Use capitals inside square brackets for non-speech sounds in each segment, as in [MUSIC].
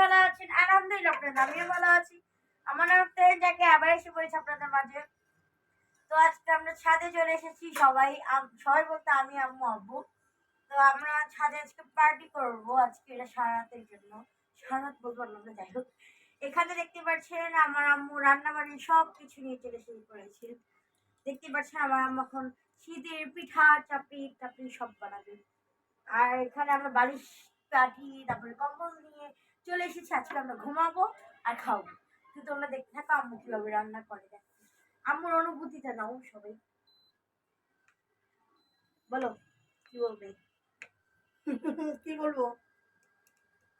ভালো আছেন? আলহামদুলিল্লাহ আপনাদের আমিও ভালো আছি। আমার নাম যাকে আবার এসে পড়েছে আপনাদের মাঝে। তো আজকে আমরা ছাদে চলে এসেছি, সবাই সবাই বলতে আমি, আম্মু, আব্বু। তো আমরা ছাদে আজকে পার্টি করব, আজকে এটা সারা রাতের জন্য। সারা রাত বলব না যাই হোক। এখানে দেখতে পাচ্ছেন, আমার আম্মু রান্না বাড়ি সব কিছু নিয়ে চলে শুরু করেছে দেখতে পাচ্ছেন, আমার আম্মু এখন শীতের পিঠা, চাপড়ি, টাপড়ি সব বানাবে। আর এখানে আমরা বালিশ কাঠি তারপরে কম্বল নিয়ে চলে এসেছি আজকে আমরা ঘুমাবো আর খাব। তো তোমরা দেখতে থাকো আম্মু কীভাবে রান্না করে দেখো। আম্মুর অনুভূতিটা নাও সবাই। বলো কি বলবে? [LAUGHS] কি বলব?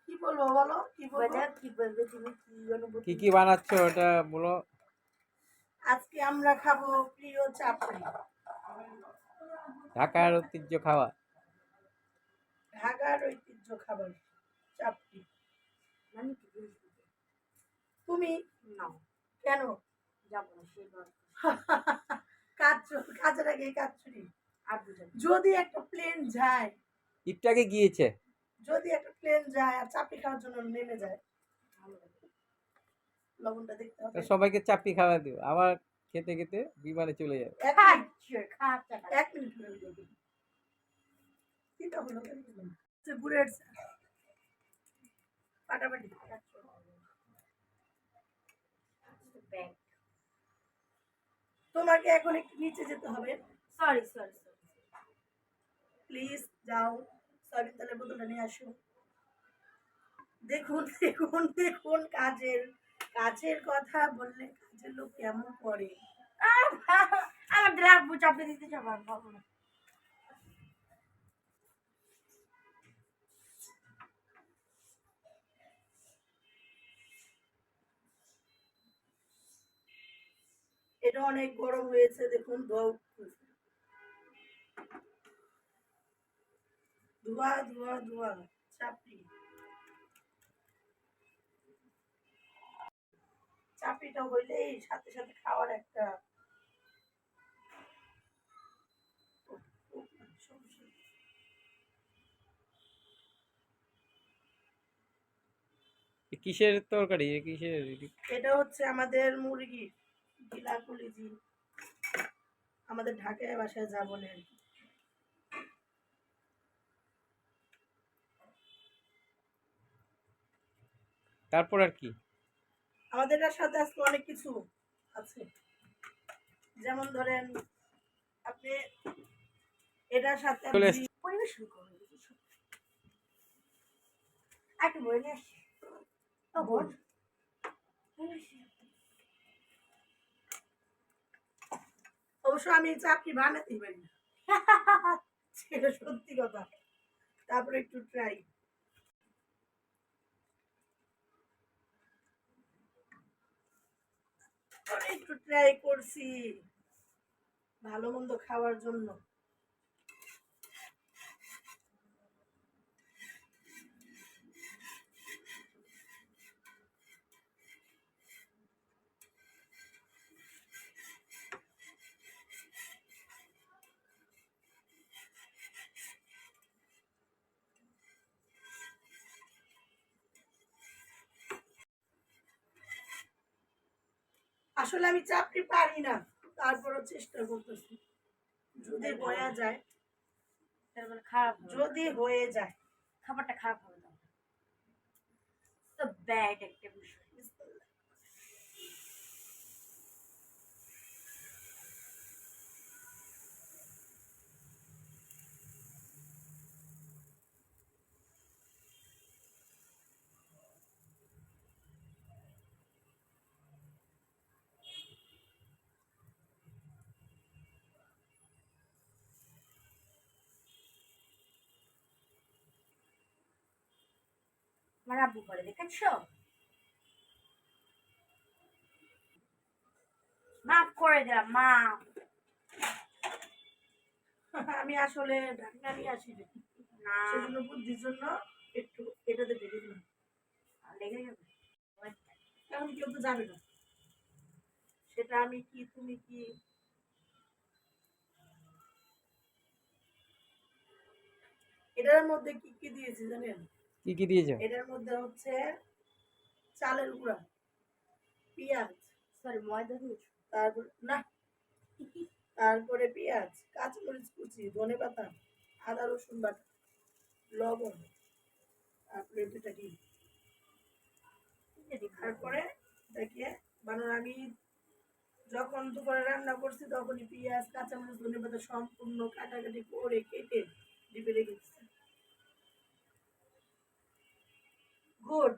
কি বলব বলো? কি বলব? বলো কি বলবে তুমি? কি অনুভূতি? কি কি বানাচ্ছো ওটা বলো। আজকে আমরা খাব প্রিয় চাপড়ি। ঢাকার ঐতিহ্য খাওয়া ঢাকার ঐতিহ্য খাবার চাপড়ি। মানে কি? তুমি নাও। কেন যাব না সেবার কাজ কাজের আগে কাজ চুরি। আর বুঝাবো যদি একটা প্লেন যায় ইটটাকে গিয়েছে। যদি একটা প্লেন যায় আর চাপি খাওয়ার জন্য নেমে যায় লবণটা দেখতে হবে। সবাইকে চাপি খাওয়া দিও। আবার খেতে খেতে বিমানে চলে যাবে। এক মিনিট। মিনিট হয়ে তিনটা হলো। পাটাপাটি ব্যাগ তোমাকে এখন একটু নিচে যেতে হবে। সরি সরি সরি প্লিজ যাও সয়াবিন তেলের বোতলটা নিয়ে আসো। দেখুন দেখুন দেখুন কাজের কাজের কথা বললে কাজের লোক কেমন করে আমার চাপে দিতে ভাবো এটা অনেক গরম হয়েছে দেখুন ধোয়া ধোয়া ধোয়া চাপড়ি। চাপড়িটা হইলেই সাথে সাথে খাওয়ার একটা কিসের তরকারি? কিসের? এটা হচ্ছে আমাদের মুরগি গিলা কুলিজি আমাদের ঢাকায় বাসায় যা বলে আর কি। তারপর আর কি? আমাদের সাথে আজকে অনেক কিছু আছে। যেমন ধরেন আপনি এটার সাথে পরিবেশন একটু বলে। নিয়ে আসি। অবশ্য আমি চাকরি বানাতেই পারি না। সেটা সত্যি কথা। তারপরে একটু ট্রাই একটু ট্রাই করছি। ভালো মন্দ খাওয়ার জন্য। আসলে আমি চাকরি পারি না। তারপরও চেষ্টা করতেছি। যদি হয়ে যায় তারপরে খারাপ যদি হয়ে যায়। খাবারটা খারাপ হবে তো ব্যাড একটা বিষয়। আমার আব্বু করে দেখেছ? মাফ করে দিলাম মাফ। [LAUGHS] আমি আসলে ঢাকা নিয়ে আসি না। সেজন্য বুদ্ধির জন্য একটু এটাতে ঢেকে দিলাম। লেগে যাবে? এখন কেউ তো যাবে না। সেটা আমি কি তুমি কি? এটার মধ্যে কি কি দিয়েছি জানেন? কি কি দিয়েছ? এটার মধ্যে হচ্ছে চালের গুঁড়া, পেঁয়াজ সরি ময়দা দিয়েছ তারপর, না, তারপরে পেঁয়াজ, কাঁচামরিচ কুচি ধনে পাতা আদা, রসুন বাটা, লবণ, তারপরে দুটা ডিম। তারপরে দেখে বানানো আমি যখন দুপুরে রান্না করছি, তখনই পেঁয়াজ, কাঁচামরিচ ধনে পাতা সম্পূর্ণ কাটাকাটি করে কেটে ডিপে রেখে গুড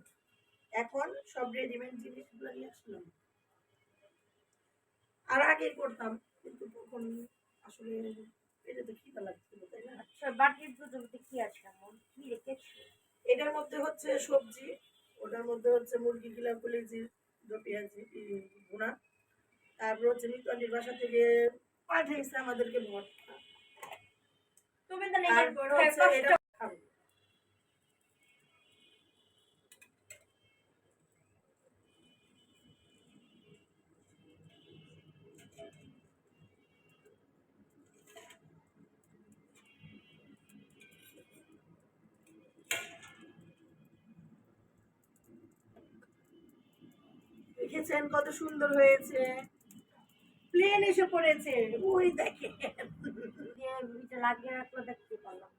এখন সব রেডিমেড জিনিসগুলো নিয়ে আসলাম আর আগে করতাম কিন্তু তখন আসলে পেটে তো খিদা লাগছিল তাই না? আচ্ছা বাটির দুধে কি আছে এমন? কি রেখেছো? এটার মধ্যে হচ্ছে সবজি ওটার মধ্যে হচ্ছে মুরগি কিলা কলেজি পেঁয়াজি ভুনা। তারপর হচ্ছে মিতালির বাসা থেকে পাঠিয়েছে আমাদেরকে ভর্তা। তুমি তো দেখেছেন কত সুন্দর হয়েছে। প্লেন এসে পড়েছে। ওই দেখেন। লাগিয়ে রাখলে দেখতে পারলাম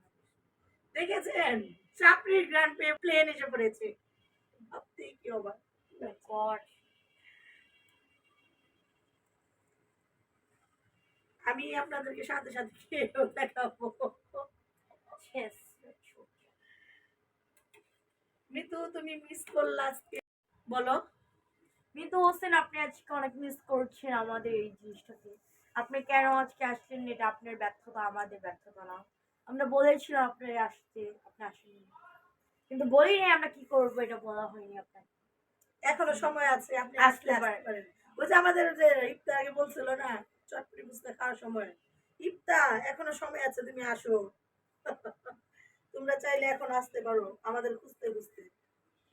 দেখেছেন? চাপড়ির গ্রান্ড পে প্লেন এসে পড়েছে। ভাবতে কি অবাক। আমি আপনাদেরকে সাথে সাথে খেয়েও দেখাবো শেষ মিতু তুমি মিস করলা আজকে। বলো। মিতু হোসেন আপনি আজকে অনেক মিস করছেন আমাদের এই জিনিসটাকে। আপনি কেন আজকে আসলেন এটা আপনার ব্যর্থতা আমাদের ব্যর্থতা না। আমরা বলেছিলাম আপনার আসতে আপনি আসেননি। কিন্তু বলিনি আমরা কি করব এটা বলা হয়নি আপনাকে। এখনও সময় আছে আপনি আসতে পারেন। ওই যে আমাদের যে ইফতার আগে বলছিল না চটপটি বুঝতে খাওয়ার সময়। ইফতা এখনও সময় আছে তুমি আসো। [LAUGHS] তোমরা চাইলে এখন আসতে পারো আমাদের খুঁজতে খুঁজতে।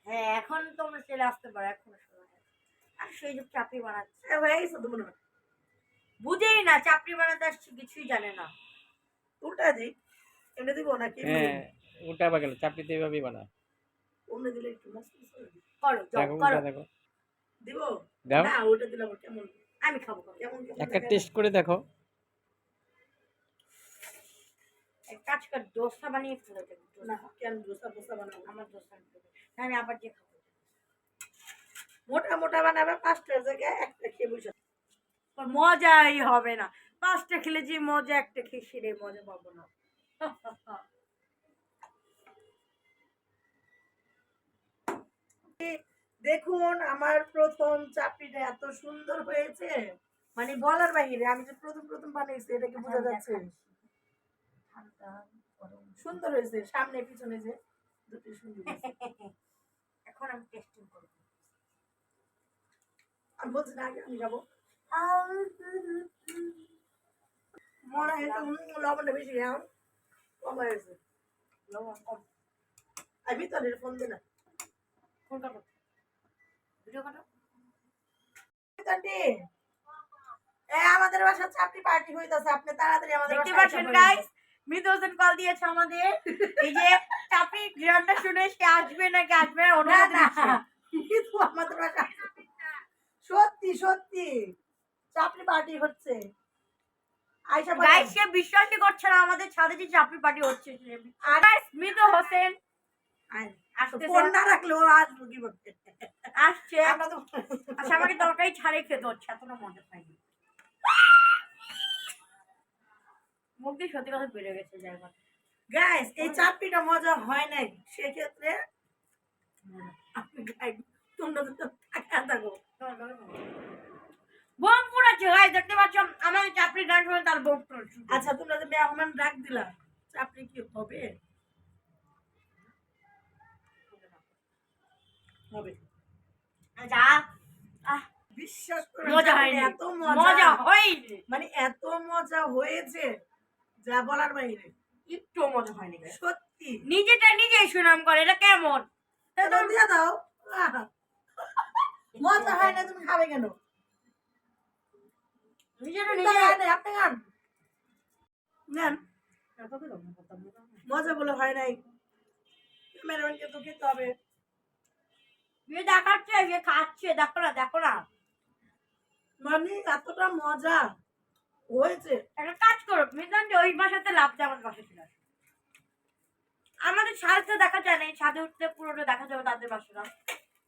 হ্যাঁ এখন তোমরা চাইলে আসতে পারো এখনও। আর সেই যে চাপড়ি বানাচ্ছে হ্যাঁ, গেছে তো মনে হয়। বুঝেই না চাপড়ি বানাতে আসছে কিছুই জানে না। উল্টা দিই এমনি দিব নাকি? হ্যাঁ ওটা আবার কেন? চাপড়িতে এভাবেই বানায়। অমনি দিলে একটু মস্ত করো দেখো করো। দেখো। দিব? দাও। না ওটা দিলে আবার কেমন? আমি খাব। কেমন একটা টেস্ট করে দেখো। এক কাজ কর দোসা বানিয়ে ফেলে না কেন দোসা ফোসা বানাবো? আমার দোসা আমি আবার যে খাব? মোটা মোটা বানাবে পাঁচটার জায়গায় একটা খেয়ে বসে মজাই হবে না। পাঁচটা খেলে যে মজা একটা খেয়ে সেরে মজা পাবো না। [LAUGHS] দেখুন আমার প্রথম চাপড়িটা এত সুন্দর হয়েছে। মানে বলার বাহিরে আমি যে প্রথম প্রথম বানিয়েছি এটাকে বোঝা যাচ্ছে? সুন্দর হয়েছে সামনে পিছনে যে দুটি সুন্দর [LAUGHS] এখন আমি টেস্টিং করব। আমি বলছি না আমি যাব। মনে হয় লবণটা বেশি কম হয়েছে। লবণ কম। আর ভিতরে ফোন দে না। ভিডিও কাটো। আমাদের বাসা চাপড়ি পার্টি হইতাছে। আপনি তাড়াতাড়ি আমাদের দেখতে বাসায় পাচ্ছেন গাইস মিতু হোসেন কল দিয়েছে আমাদের। এই যে চাপি গ্রামটা শুনে সে আসবে নাকি? আসবে না আমাদের বাসা সত্যি সত্যি। চাপড়ি পার্টি হচ্ছে। গাইস সে বিশ্বাসই করছে না আমাদের ছাদে যে চাপড়ি পার্টি হচ্ছে আর গাইস হোসেন। ফোন না রাখলে ও আসব কি করতে আসছে। আচ্ছা আমাকে তরকারি ছাড়ে খেতে হচ্ছে এতটা মজা পাইনি। মুখ দিয়ে সত্যি কথা বেড়ে গেছে জায়গা গাইস এই চাপড়িটা মজা হয় নাই সেক্ষেত্রে তোমরা তো টাকা থাকো। বোম গাইস দেখতে পাচ্ছ? আমাদের চাপড়ি তার বোম আচ্ছা তোমরা যে মেহমান ডাক দিলা চাপড়ি কি হবে? হবে। যা আহ, বিশ্বাস করে মজা হয়নি। এত মজা। হয়নি। মানে এত মজা হয়েছে যা বলার বাইরে। একটু মজা হয়নি সত্যি। নিজেটা নিজেই সুনাম করে এটা কেমন? দিয়ে দাও। মজা হয় না তুমি খাবে কেন? আপনি খান। নেন। মজা বলে হয় নাই। ক্যামেরাম্যানকে তো খেতে হবে। দেখাচ্ছে খাচ্ছে দেখো না দেখো না। মানে এতটা মজা হয়েছে। একটা কাজ করো মিজান যে ওই বাসাতে লাভ আমার বাসা ছিল আমাদের ছাদে দেখা যায় না এই ছাদে উঠতে পুরোটা দেখা যাবে তাদের বাসাটা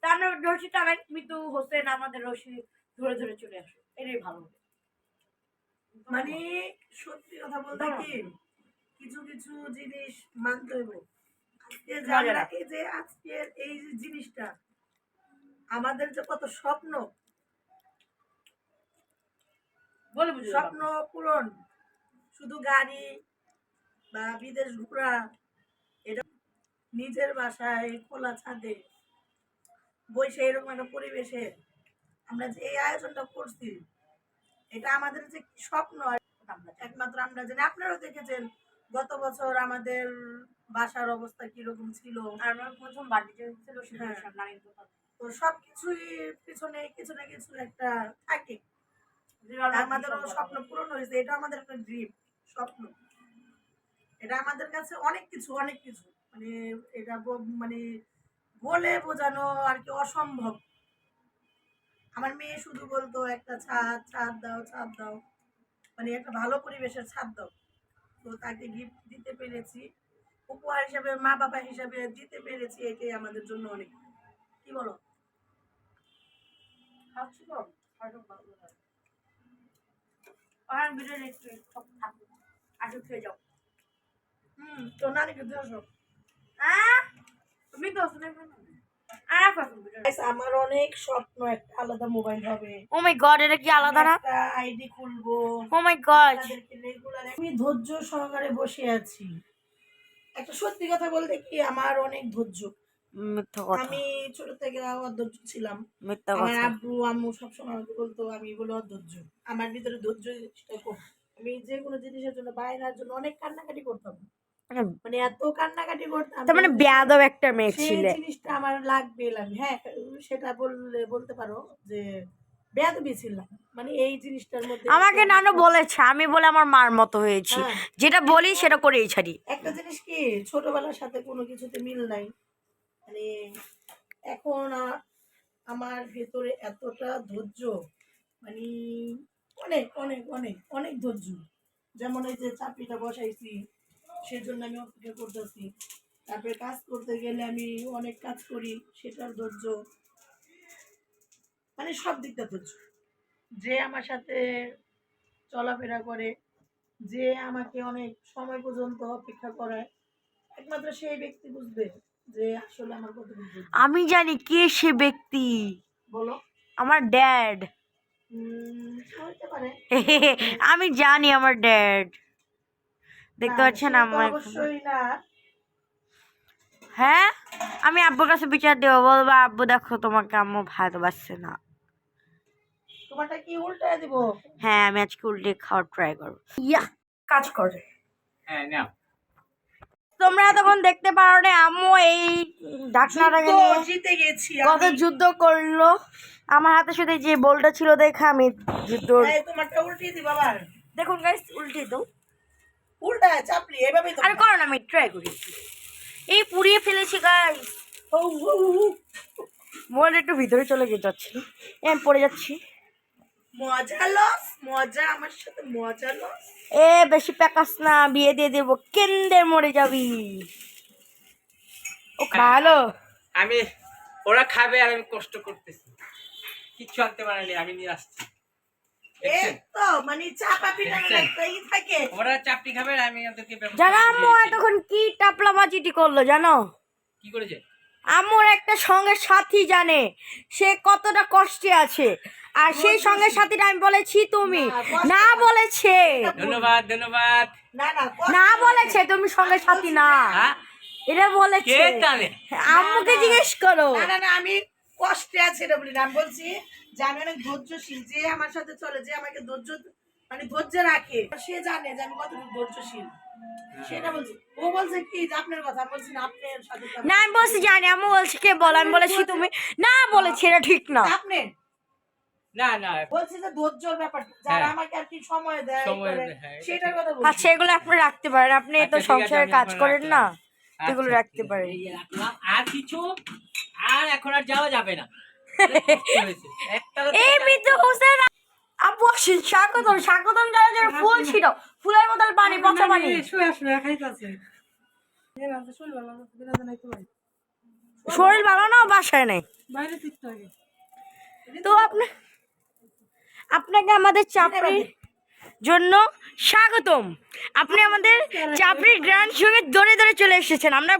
তা আমরা রশি টানাই মিতু হোসেন আমাদের রশি ধরে ধরে চলে আসো। এটাই ভালো হবে। মানে সত্যি কথা বলতে কি কিছু কিছু জিনিস মানতে আজকে যে এই যে আজকের এই যে জিনিসটা আমাদের যে কত স্বপ্ন বলে স্বপ্ন পূরণ শুধু গাড়ি বা বিদেশ ঘোরা এটা নিজের বাসায় খোলা ছাদে বসে এরকম একটা পরিবেশে আমরা যে এই আয়োজনটা করছি এটা আমাদের যে স্বপ্ন একমাত্র আমরা জানি। আপনারাও দেখেছেন গত বছর আমাদের বাসার অবস্থা কীরকম ছিল? আর আমার প্রথম বার্থডে ছিল হ্যাঁ। তো সবকিছুই পিছনে কিছু না কিছু একটা থাকে। আমাদেরও স্বপ্ন পূরণ হয়েছে এটা আমাদের একটা ড্রিম স্বপ্ন। এটা আমাদের কাছে অনেক কিছু অনেক কিছু। মানে এটা মানে বলে বোঝানো আর কি অসম্ভব। আমার মেয়ে শুধু বলতো একটা ছাদ ছাদ দাও ছাদ দাও। মানে একটা ভালো পরিবেশের ছাদ দাও। তো তাকে গিফট দিতে পেরেছি। উপহার হিসাবে মা বাবা হিসাবে দিতে পেরেছি। এটাই আমাদের জন্য অনেক। কি বলো? আসো খেয়ে যাও। হুম তো নানিকে দিয়ে আসো। হ্যাঁ? তুমি তো আমার অনেক স্বপ্ন একটা আলাদা মোবাইল হবে। ও মাই গড এটা কি আলাদা না? আইডি খুলবো। ও মাই গড আমি ধৈর্য সহকারে বসে আছি। একটা সত্যি কথা বলতে কি আমার অনেক ধৈর্য। মিথ্যা কথা। আমি ছোট থেকে অধৈর্য ছিলাম। মিথ্যা আমার আব্বু আম্মু সবসময় আমাকে বলতো আমি বলে অধৈর্য। আমার ভিতরে ধৈর্য আমি যে কোনো জিনিসের জন্য বাইরের জন্য অনেক কান্নাকাটি করতাম। মানে এত কান্নাকাটি করতাম তার মানে বেয়াদব একটা মেয়ে সেই জিনিসটা আমার লাগবে লাগবে। হ্যাঁ সেটা বললে বলতে পারো যে বেয়াদবি ছিলাম মানে এই জিনিসটার মধ্যে আমাকে নানু বলেছে আমি বলে আমার মার মতো হয়েছি। হ্যাঁ। যেটা বলি সেটা করেই ছাড়ি। একটা জিনিস কি ছোটবেলার সাথে কোনো কিছুতে মিল নাই। মানে এখন আমার ভেতরে এতটা ধৈর্য মানে অনেক অনেক অনেক অনেক ধৈর্য। যেমন এই যে চাকরিটা বসাইছি সেজন্য আমি অপেক্ষা করতেছি। তারপরে কাজ করতে গেলে আমি অনেক কাজ করি সেটার ধৈর্য। মানে সব দিকটা ধৈর্য। যে আমার সাথে চলাফেরা করে যে আমাকে অনেক সময় পর্যন্ত অপেক্ষা করায় একমাত্র সেই ব্যক্তি বুঝবে যে আসলে আমার কত আমি জানি কে সে ব্যক্তি। বলো। আমার ড্যাড হতে পারে। [LAUGHS] আমি জানি আমার ড্যাড দেখতে পাচ্ছেন আমার হ্যাঁ? আমি আব্বুর কাছে বিচার দেবো। বলব আব্বু দেখো তোমাকে আম্মু ভালোবাসছে না। তোমারটা কি উল্টায় দিব? হ্যাঁ আমি আজকে উল্টে খাওয়ার ট্রাই করব। ইয়া কাজ করে। হ্যাঁ নাও। তোমরা তখন দেখতে পারো না আম্মু এই ঢাকনাটাকে যুদ্ধ নিয়ে জিতে গেছি কত যুদ্ধ করল। আমার হাতে শুধু যে বলটা ছিল দেখে আমি যুদ্ধ তোমারটা দেখুন গাইস উল্টে দাও। উল্টায় চাপলি এভাবেই তো আরে করো না আমি ট্রাই করেছি এই পুড়িয়ে ফেলেছি গাইস হু, হু, হু। মোবাইল একটু ভিতরে চলে গিয়ে যাচ্ছিল এ, আমি পড়ে যাচ্ছি। মজা লস মজা আমার সাথে মজা লস এ বেশি প্যাকাস না বিয়ে দিয়ে দেবো কেন্দ্রে মরে যাবি। ও ভালো। আমি ওরা খাবে আর আমি কষ্ট করতেছি। কিচ্ছু আনতে পারেনি আমি নিয়ে আসছি। তো মানে? একটা ই থাকে। ওরা চাপটি খাবে আর আমি ওদেরকে ব্যবস্থা জানো করে আম্মু এতক্ষণ কি টাপলাবাজিটি করল জানো? কি করেছে? আম্মুর একটা সঙ্গে সাথী জানে সে কতটা কষ্টে আছে। আর সেই সঙ্গে সাথীটা আমি বলেছি তুমি না। বলেছে। ধন্যবাদ ধন্যবাদ। না না না বলেছে তুমি সঙ্গে সাথী না। হ্যাঁ? এটা বলেছে। আম্মুকে। জিজ্ঞেস করো। না না না আমি কষ্টে আছি এটা বলি না বলছি যে আমি অনেক ধৈর্যশীল। যে আমার সাথে চলে যে আমাকে ধৈর্য মানে ধৈর্য রাখে সে জানে যে আমি কতটুকু ধৈর্যশীল। সেটা বলছি। ও বলছে কি আপনার কথা বলছি না আপনার সাথে না আমি বলছি জানি আম্মু বলছে কে বল? আমি বলেছি তুমি না বলেছি এটা ঠিক না। আপনি? না না। বলছি যে ধৈর্যর ব্যাপার যারা হ্যাঁ। আমাকে আর কি সময় দেয় হ্যাঁ, এটা সেটার কথা আচ্ছা এগুলো আপনি রাখতে পারেন আপনি তো আচ্ছা, সংসারে কাজ করেন না। এগুলো আচ্ছা, রাখতে ঠিক আছে, পারে আর কিছু? আর এখন আর যাওয়া যাবে না। এই মিতু হোসেন আপু স্বাগতম স্বাগতম যারা যারা ফুল ছিল। ফুলের বদল পানি পচা পানি। শরীর ভালো না বাসায় নেই? তো আপনি আপনাকে আমাদের চাপড়ির জন্য স্বাগতম। আপনি আমাদের চাপড়ির গ্র্যান্ড সঙ্গে দৌড়ে দৌড়ে চলে এসেছেন। আমরা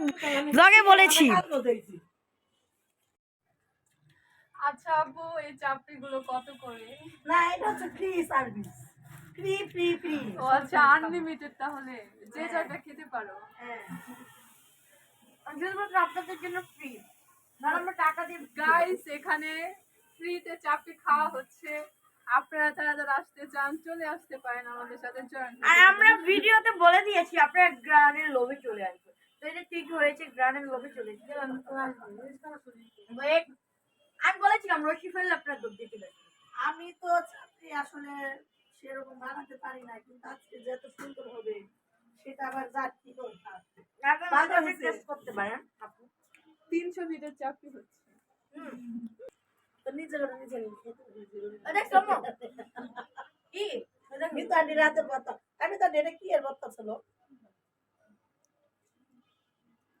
ব্লগে বলেছি। আচ্ছা আপু এই চাপড়িগুলো কত করে? না এটা হচ্ছে free service free free free ও আচ্ছা আনলিমিটেড তাহলে। যে যাটা খেতে পারো। শুধুমাত্র আপনাদের জন্য ফ্রি আমরা টাকা দিয়ে গাইস এখানে ফ্রিতে চাপড়ি খাওয়া হচ্ছে। আপনারা যারা যারা আসতে চান চলে আসতে পারেন আমাদের সাথে জয়েন আর আমরা ভিডিওতে বলে দিয়েছি আপনারা গ্রানের লোভে চলে আসবে তো এটা ঠিক হয়েছে গ্রানের লোভে চলে এসেছে। আমি বলেছিলাম রশি ফেললে আপনার দুধ দিয়ে চলে আমি তো চাকরি আসলে সেরকম বানাতে পারি না কিন্তু আজকে যত সুন্দর হবে সেটা আবার যার কি করতে পারেন তিনশো মিটার চাপড়ি হচ্ছে। [LAUGHS] আমি তো আন্টি রাতের আমি তো এটা কি এর ভর্তা ছিল না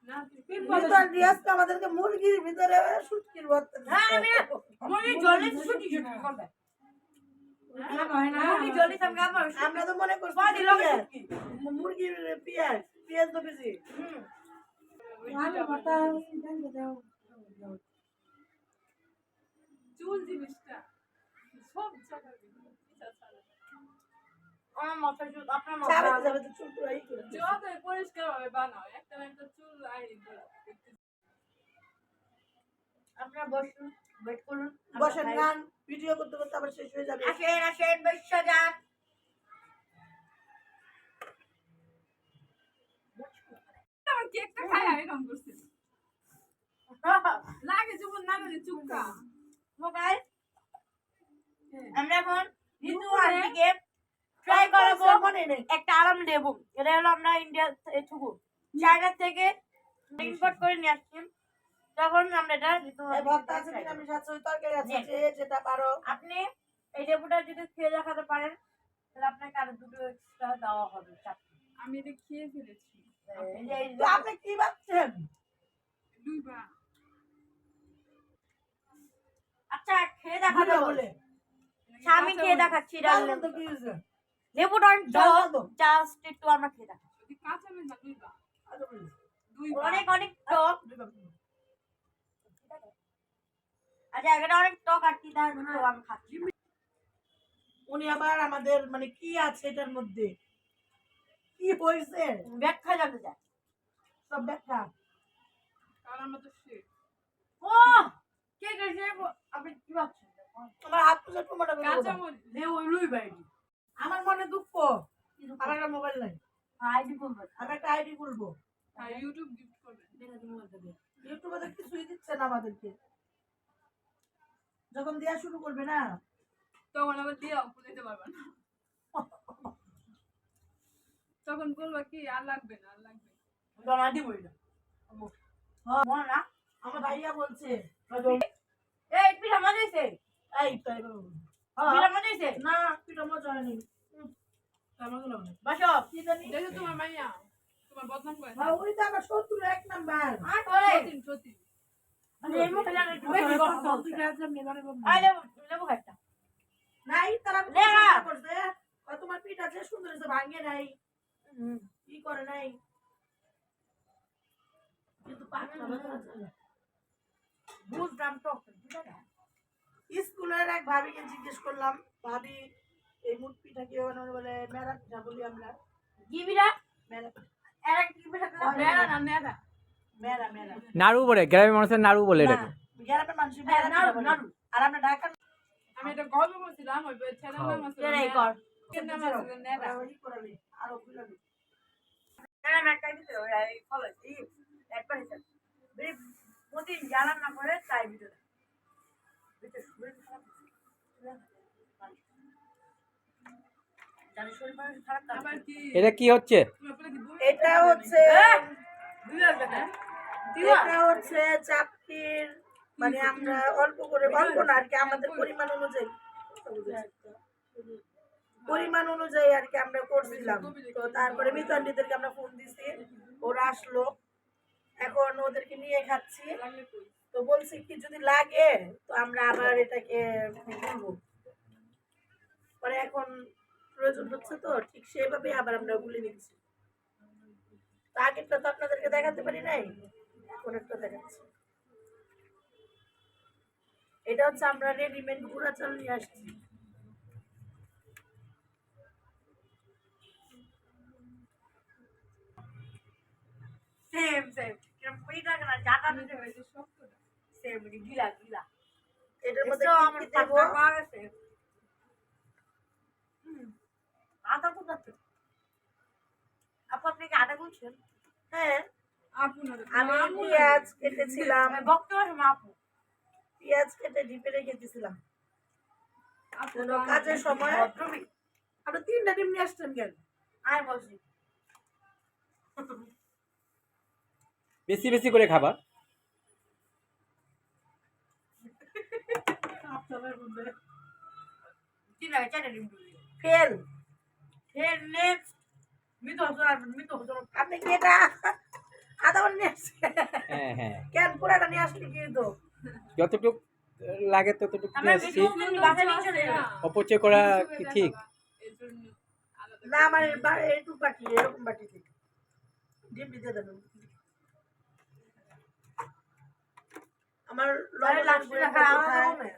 আমি তো আন্টি আজকে আমাদেরকে মুরগির ভিতরে শুটকির ভর্তা হ্যাঁ আমি মুরগি জলে ছুটি ছুটি করবে মুরগি জলে সঙ্গে আমরা তো মনে করছি। মুরগির পেঁয়াজ পেঁয়াজ তো বেশি। চুল জিনিসটা সব জায়গায় ছাড়া। আমার চুল আপনার চালাতে যাবে তো চুল পুরাই পরিষ্কার বানাও একটা না একটা চুল আপনার বসুন ওয়েট করুন বসেন গান ভিডিও করতে করতে আবার শেষ হয়ে যাবে আসেন আসেন বৈশা যান কেকটা খাই এরকম করছে লাগে না লাগে চুক্কা মোবাইল আমরা এখন আন্টিকে ট্রাই মনে নেই একটা আরাম দেবো এটা হলো আমরা ইন্ডিয়া থুকু চায়না থেকে ইম্পোর্ট করে নিয়ে আসছি। তখন আমরা এটা ঋতু এই ভর্তা আছে নিরামিষ আছে ওই তরকারি আছে যে যেটা পারো। আপনি এই লেবুটা যদি খেয়ে দেখাতে পারেন তাহলে আপনাকে আরও দুটো এক্সট্রা দেওয়া হবে আমি এটা খেয়ে ফেলেছি। আপনি কি ভাবছেন? আচ্ছা খেয়ে দেখাতে বলে আমি খেয়ে দেখাচ্ছি লেবু-। জাস্ট একটু আমরা খেয়ে আচ্ছা, বলি। অনেক অনেক টক। আচ্ছা অনেক টক আর কি আমি খাচ্ছি। উনি আবার আমাদের মানে কি আছে এটার মধ্যে? কি হয়েছে? ব্যাখ্যা জানতে সব ব্যাখ্যা। ও কে আপনি কি ভাবছেন? হাত পুজো কাঁচা লেবু লুই বাইটি আমার মনে দুঃখ। আমার একটা মোবাইল নাই। আইডি বলব। আমি একটা আইডি খুলবো ইউটিউব গিফট করবেন ইউটিউবে তো কিছুই দিচ্ছে না আমাদেরকে। যখন দেওয়া শুরু করবে না? তখন আবার দিয়ে দিতে পারবে না। তখন বলবা কি আর লাগবে না আর লাগবে না। না। হ্যাঁ, মনে না। আমার ভাইয়া বলছে এই পিঠা মজা এই পিঠা হ্যাঁ, না পিঠা মজা হয়নি। বাসো কি জানি? দেখো তোমার মাইয়া তোমার বদনাম করে। হ্যাঁ, ওই তো আমার শত্রু এক নাম্বার। নাই তারা করছে। পিঠ আছে সুন্দর ভাঙে নাই। কি করে নাই। কিন্তু। বুঝলাম তো। স্কুলের এক ভাবিকে জিজ্ঞেস করলাম ভাবি এই মুখ পিঠা কি বানানো বলে মেরা পিঠা বলি আমরা। জিবিরা মেরা এরা কি পিঠা খেলা না নেড়া মেরা মেরা। নাড়ু বলে গ্রামের মানুষের নাড়ু বলে না, এটাকে। গ্রামের মানুষ হ্যাঁ, মেরা নাড়ু, নাড়ু। আর আমরা ঢাকার আমি এটা গল্প বলছিলাম ওই নাম আছে এরাই কর। প্রতিদিন জ্বালান না করে তাই ভিতরে ভিতরে শরীর খারাপ যাদের শরীর খারাপ খারাপ তাদের আবার কি এটা কি হচ্ছে? এটা হচ্ছে হ্যাঁ। এটা হচ্ছে চাপটির মানে আমরা অল্প করে অল্প না আর কি আমাদের পরিমাণ অনুযায়ী। পরিমাণ অনুযায়ী আর কি আমরা করছিলাম। তো তারপরে মিতান্ডিদেরকে আমরা ফোন দিছি। ওরা আসলো। এখন ওদেরকে নিয়ে খাচ্ছি। তো বলছি কি যদি লাগে তো আমরা আবার এটাকে বলব। পরে এখন প্রয়োজন হচ্ছে তো ঠিক সেভাবে আবার আমরা ভুলে নিচ্ছি। তো আগেরটা তো আপনাদেরকে দেখাতে পারি নাই এখন একটা দেখাচ্ছি। এটা হচ্ছে আমরা রেডিমেড গুঁড়া চাল নিয়ে আসছি। সেম সেম না জাটা নিতে হয়েছে সেম গিলা গিলা এটার মধ্যে আমার পাওয়া গেছে। হুম। আটা কোথাতে আপু আপনি কি আটা গুলছেন হ্যাঁ আমি পেঁয়াজ কেটেছিলাম। বক্তব্য আপু। পেঁয়াজ কেটে ডিপে রেখে দিয়েছিলাম কোনো কাজের সময়? আপনি তিনটা ডিম নিয়ে আসছেন কেন? বলছি। বেশি বেশি করে খাবা। ফেল। ফের নেক্সট হজর মিতো হজর আপনি কি এটা নিয়ে আসছেন হ্যাঁ হ্যাঁ। কেন পুরাটা নিয়ে আসলে কি তো যতটুক লাগে ততটুকু নিয়ে আসছি অপচয় করা কি ঠিক? না আমার এইটুক বাটি এরকম বাটি থেকে ডিম দিতে আমার লবণ লাগবে রাখা কোথায়? হবে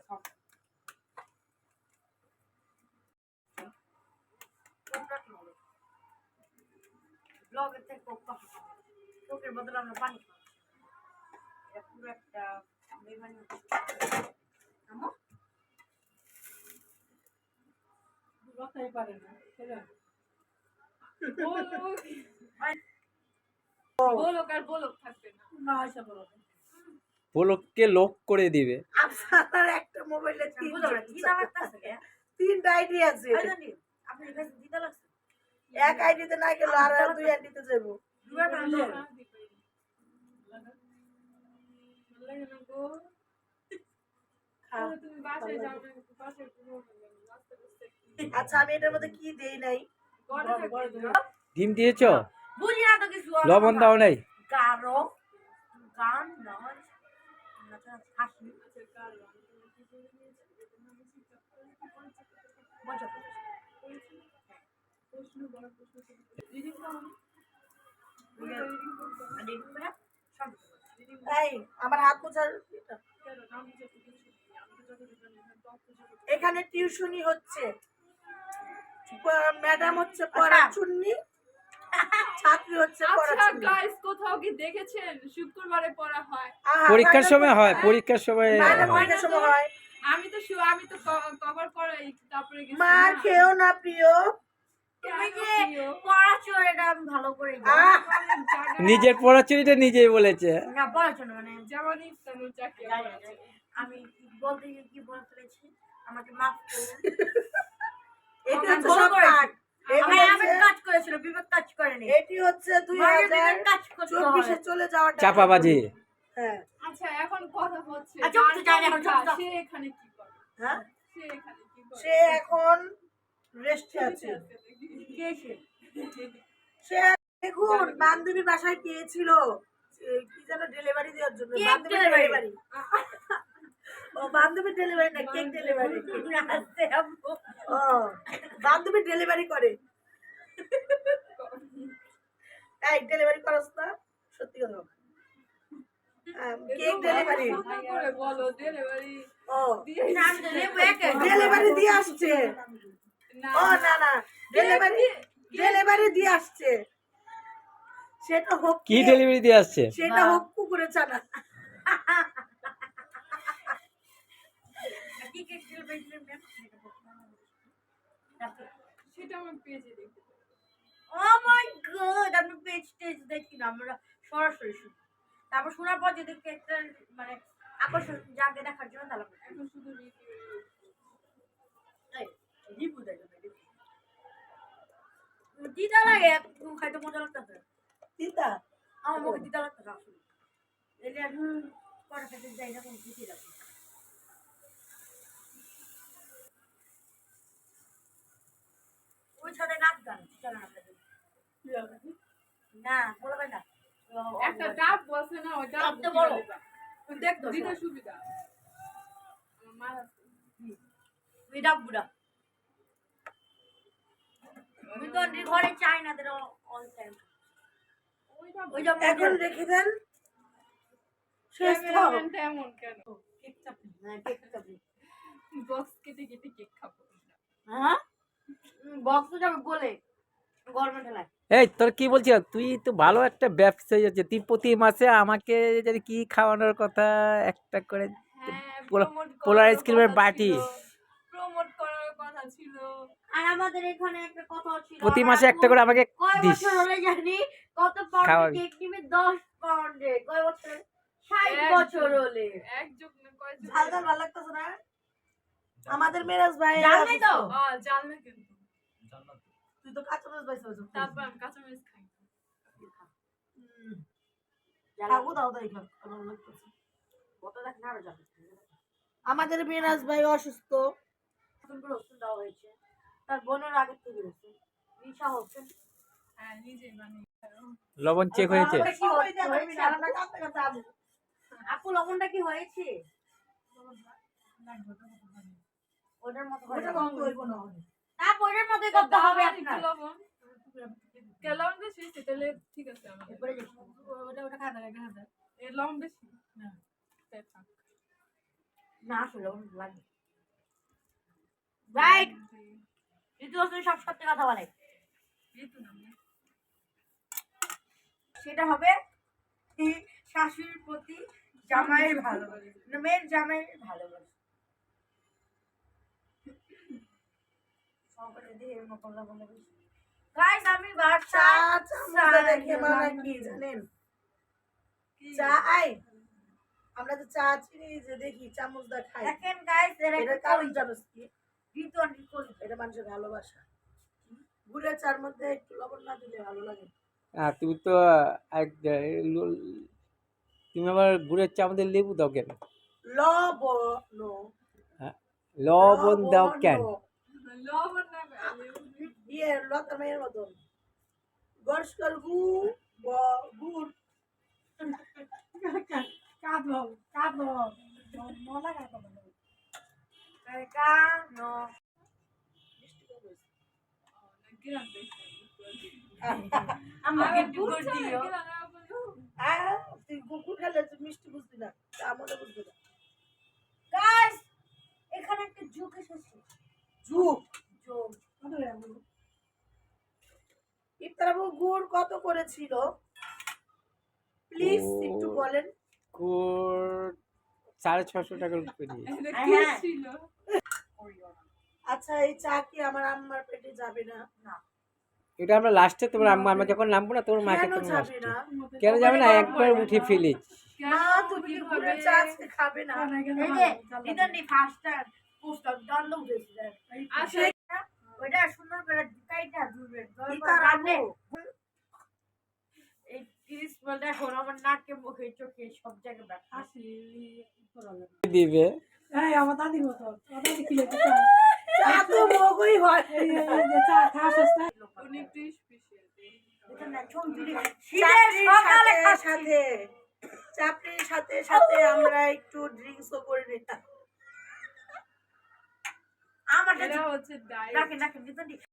ব্লগের থেকে কোকা কোকের বদলে আমরা পানি খাব এটা পুরো একটা বেমানি কথাই পারে না আর বলক থাকবে না না আসা বলো পোলককে লোক করে দিবে? আপনার একটা মোবাইলে তিনটা আইডি আছে। আপনি দিতে লাগছে? এক আইডিতে না গেল আর দুই আইডিতে যাব। করে আচ্ছা আমি এটার মধ্যে কি দেই নাই? ডিম দিয়েছ? বুঝি না তো কিছু লবণ দাও নাই? গারো গান হাসি। মজা আমার হাত মোছার এখানে টিউশনি হচ্ছে। ম্যাডাম হচ্ছে পড়াশুনি ছাত্রী হচ্ছে আচ্ছা গাইস কোথাও কি দেখেছেন? শুক্রবারে পড়া হয়। পরীক্ষার সময় হয় পরীক্ষার সময় হয়। পরীক্ষার সময় হয়। আমি তো আমি তো কভার করাই তারপরে মা খেও না প্রিয়। নিজের পড়াচুরিটা নিজেই বলেছে। না পড়াশোনা মানে যেমনই তেমন চাকরি। আমি বলতে কি বলতে পেরেছি আমাকে মাফ করুন [LAUGHS] এটি সব এটি হচ্ছে দুই হাজার। চব্বিশে চলে যাওয়া চাপাবাজি। হ্যাঁ। আচ্ছা এখন কথা হচ্ছে আচ্ছা। সে এখানে কি করে? হ্যাঁ? সে এখানে কি করে? সে এখন রেস্টে আছে। কে সে? সে দেখুন বান্ধবীর বাসায় গিয়েছিল সে কি যেন ডেলিভারি দেওয়ার জন্য। বান্ধবীর। ডেলিভারি ও বান্ধবীর ডেলিভারি না কেক ডেলিভারি ও বান্ধবীর ডেলিভারি করে। এই ডেলিভারি করস না। সত্যি কথা কেক ডেলিভারি বলো ডেলিভারি ও। ডেলিভারি দিয়ে আসছে। ও না না ডেলিভারি ডেলিভারি দিয়ে আসছে। সেটা হোক কি ডেলিভারি দিয়ে আসছে? সেটা হোক কুকুরে চানা কি কে delivery তারপর, সেটা আমার পেজে দেখতে পাবো। My আমি পেজ টেজ দেখি না আমরা সরাসরি শুনি। তারপর শোনার পর যদি একটা মানে আকর্ষণ জাগে দেখার জন্য তাহলে শুধু দিদা লাগে? খাইতে মজা লাগতেছে। দিদা আমার মুখে দিদা লাগতেছে কটা থেকে যাই না কোন কিছু রাখি ওই ছোটে নাচ গান চলো না আপনাদের না। একটা ডাব বসে না ওই ডাব ডাবটা বড়। দেখ দিতে সুবিধা। আমার মার আছে। বিডা বুড়া। ঘরে চাই না অল টাইম এখন রেখে দেন। শেষ হ্যাঁ কেক খাবি। বক্স কেটে কেটে কেক খাব। হ্যাঁ? বক্স তো যাবে গোলে গরমে ঠেলায় এই তোর কি বলছিস? তুই তো ভালো একটা ব্যবসায়ী আছে তুই প্রতি মাসে আমাকে যদি কি খাওয়ানোর কথা একটা করে হ্যাঁ পোলার আইসক্রিমের বাটি। আর আমাদের এখানে একটা কথা ছিল প্রতি মাসে একটা করে আমাকে কয় দিস। বছর হলে জানি কত পাউন্ডে। কেক নিবে? দশ পাউন্ডে কয় বছর? ষাট এক বছর যুগ। হলে। এক যুগ না কয় যুগ? ভালো লাগতেছে না? আমাদের মেরাজ ভাই জানলে তো? না কিন্তু। তুই তো কাঁচা মাছ পাইছিস তারপর আমি কাঁচামরিচ খাই। খাব দাও দাও এখানে ভালো লাগতেছে। কত দেখ না আমাদের মেরাজ ভাই অসুস্থ। করে ওষুধ দেওয়া হয়েছে? তার বোনের আগের থেকে হয়েছে রিসা হোসেন হ্যাঁ লবণ চেক হয়েছে। আপু লবণটা কি হয়েছে? ওটার মতো ওটা হয়েছে। বন্ধ হইবো না হবে। না ওটার মতোই করতে হবে আপনার। লবণ। কে লবণ বেশি? তাহলে ঠিক আছে। ওটা ওটা খাওয়া দাওয়া খাওয়া দাওয়া। এর লবণ বেশি? না তাই থাক। না আসলে লবণ লাগে। রাইট ঋতু হোসেন সব সত্যি কথা বলে। এই তো না সেটা হবে শাশুড়ির প্রতি জামাইয়ের ভালোবাসা। মেয়ের জামাইয়ের ভালোবাসা। আমি দেখে মানা কি জানেন? চা আই আমরা তো চা চিনি যে দেখি চামচ দা খাই দেখেন গাইস এর একটা কারণ জানোস কি? ঋতু আর কলি এটা মানুষের ভালোবাসা। গুড়ের চার মধ্যে একটু লবণ না দিলে ভালো লাগে হ্যাঁ তুমি তো এক তুমি আবার গুড়ের চা আমাদের লেবু দাও কেন? লবণ। লবণ দাও কেন? লবণ না লেবু ইয়ে লতা মেয়ের মতন। গরসকল গু গুড়। কাঁদো কাঁদো মলা কাঁদো। [LAUGHS] মিষ্টি বুঝবি না বুঝবি না। গাইস এখানে একটা জুক এসেছে। ঝুঁক জোক ইফতারাবু গুড় কত করেছিল? প্লিজ একটু বলেন। গুড় সাড়ে ছশো টাকার উপরে এটা হ্যাঁ। ছিল? আচ্ছা এই চা কি আমার আম্মার পেটে যাবে না? এটা আমরা লাস্টে তোমার আম্মা আমরা যখন নামবো না তোমার মাকে কেন তোমার লাস্টে কেন যাবে না? একবার উঠে তুমি চা আজকে খাবে না। এই যে ফার্স্ট আচ্ছা। ওইটা সুন্দর করে কাইটা ধুবে এই তিরিশ বলটা এখন আমার নাকে মুখে চোখে সব জায়গায় ব্যথা দিবে? চা। তো মগই হয়। উনি একটু স্পেশাল এটা না চমচুরি চাপড়ির সকালে সাথে। সাথে চাপড়ির সাথে সাথে আমরা একটু ড্রিঙ্কসও করে নিতাম। আমার এটা হচ্ছে